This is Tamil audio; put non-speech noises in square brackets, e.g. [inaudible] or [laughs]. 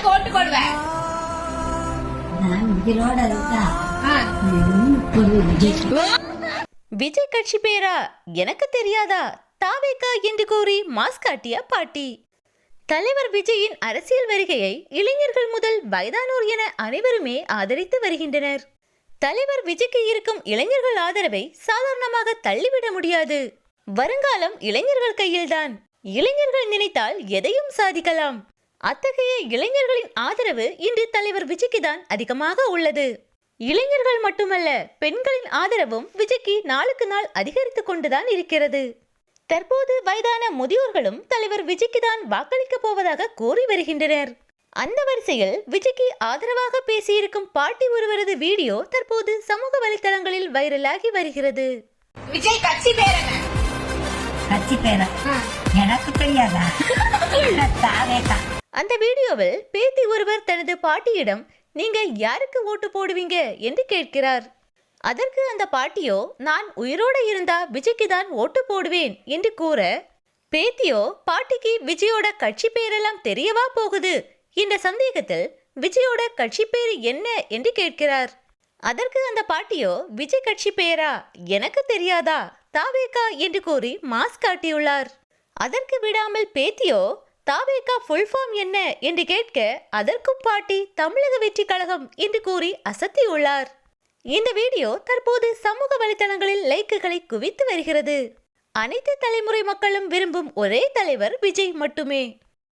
யாருக்கு ஓட்டு போடுவ நான் உயிரோட இருந்தா ஆ. ஒரு விஜய் கட்சி பேரா? எனக்கு தெரியாதா? தாவேக்கா என்று கூறி மாஸ் காட்டிய பாட்டி. தலைவர் விஜயின் அரசியல் வருகையை இளைஞர்கள் முதல் வயதானோர் என அனைவருமே ஆதரித்து வருகின்றனர். தலைவர் விஜய்க்கு இருக்கும் இளைஞர்கள் ஆதரவை சாதாரணமாக தள்ளிவிட முடியாது. வருங்காலம் இளைஞர்கள் கையில்தான். இளைஞர்கள் நினைத்தால் எதையும் சாதிக்கலாம். அத்தகைய இளைஞர்களின் ஆதரவு இன்று தலைவர் விஜய்க்கு தான் அதிகமாக உள்ளது. இளைஞர்கள் மட்டுமல்ல பெண்களின் ஆதரவும் விஜய்க்கு நாளுக்கு நாள் அதிகரித்துக் கொண்டுதான் இருக்கிறது. தற்போது வயதான முதியோர்களும் தலைவர் விஜய்க்கு தான் வாக்களிக்கப் போவதாக கூறி வருகின்றனர். அந்த வரிசையில் விஜய்க்கு ஆதரவாக பேசியிருக்கும் பாட்டி ஒருவரது வீடியோ தற்போது சமூக வலைத்தளங்களில் வைரலாகி வருகிறது. விஜய் கட்சி பேர் என்ன கட்சி பேர எனக்கு தெரியாதா? [laughs] அந்த வீடியோவில் பேத்தி ஒருவர் தனது பாட்டியிடம் நீங்க யாருக்கு ஓட்டு போடுவீங்க? என்று கேட்கிறார். அதற்கு அந்த பாட்டியோ நான் உயிரோட இருந்தா விஜய்க்கு தான் ஓட்டு போடுவேன் என்று கூற பேத்தியோ பாட்டிக்கு விஜயோட கட்சி பேரெல்லாம் தெரியவா போகுது? என்ற சந்தேகத்தில் விஜயோட கட்சி பேர் என்ன? என்று கேட்கிறார். அதற்கு அந்த பாட்டியோ விஜய் கட்சி பெயரா எனக்கு தெரியாதா? தாவேக்கா? என்று கூறி மாஸ்க் காட்டியுள்ளார். அதற்கு விடாமல் பேத்தியோ தாவேகா ஃபுல் ஃபார்ம் என்ன என்று கேட்க அதற்கும் பாட்டி தமிழக வெற்றி கழகம் என்று கூறி அசத்தியுள்ளார் இந்த வீடியோ தற்போது சமூக வலைதளங்களில் லைக்குகளை குவித்து வருகிறது. அனைத்து தலைமுறை மக்களும் விரும்பும் ஒரே தலைவர் விஜய் மட்டுமே.